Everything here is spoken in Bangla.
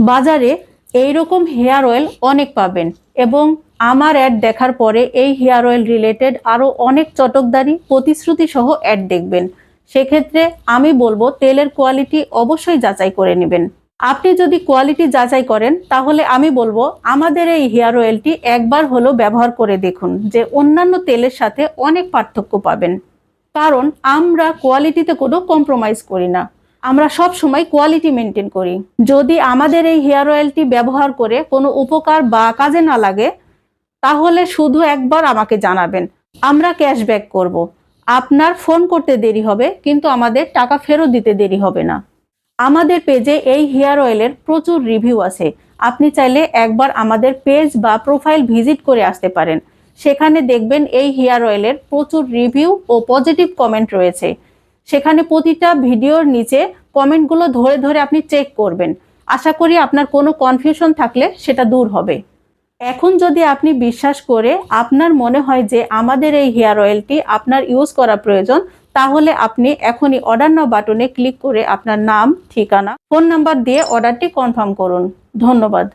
বাজারে এই রকম হেয়ার অয়েল অনেক পাবেন এবং আমার অ্যাড দেখার পরে এই হেয়ার অয়েল রিলেটেড আরও অনেক চটকদারি প্রতিশ্রুতি সহ অ্যাড দেখবেন। সেক্ষেত্রে আমি বলব তেলের কোয়ালিটি অবশ্যই যাচাই করে নেবেন। আপনি যদি কোয়ালিটি যাচাই করেন, তাহলে আমি বলব আমাদের এই হেয়ার অয়েলটি একবার হলো ব্যবহার করে দেখুন যে অন্যান্য তেলের সাথে অনেক পার্থক্য পাবেন। কারণ আমরা কোয়ালিটিতে কোনো কম্প্রোমাইজ করি না। আমরা সব সময় কোয়ালিটি মেনটেন করি। যদি আমাদের এই হেয়ার অয়েলটি ব্যবহার করে কোনো উপকার বা কাজে না লাগে, তাহলে শুধু একবার আমাকে জানাবেন। আমরা ক্যাশব্যাক করব। আপনার ফোন করতে দেরি হবে, কিন্তু আমাদের টাকা ফেরত দিতে দেরি হবে না। আমাদের পেজে এই হেয়ার অয়েলের প্রচুর রিভিউ আছে। আপনি চাইলে একবার আমাদের পেজ বা প্রোফাইল ভিজিট করে আসতে পারেন। সেখানে দেখবেন এই হেয়ার অয়েলের প্রচুর রিভিউ ও পজিটিভ কমেন্ট রয়েছে। সেখানে প্রতিটা ভিডিওর নিচে কমেন্টগুলো ধরে ধরে আপনি চেক করবেন। আশা করি আপনার কোনো কনফিউশন থাকলে সেটা দূর হবে। এখন যদি আপনি বিশ্বাস করে আপনার মনে হয় যে আমাদের এই হেয়ার অয়েলটি আপনার ইউজ করা প্রয়োজন, তাহলে আপনি এখনই অর্ডার নাও বাটনে ক্লিক করে আপনার নাম, ঠিকানা ফোন নাম্বার দিয়ে অর্ডারটি কনফার্ম করুন। ধন্যবাদ।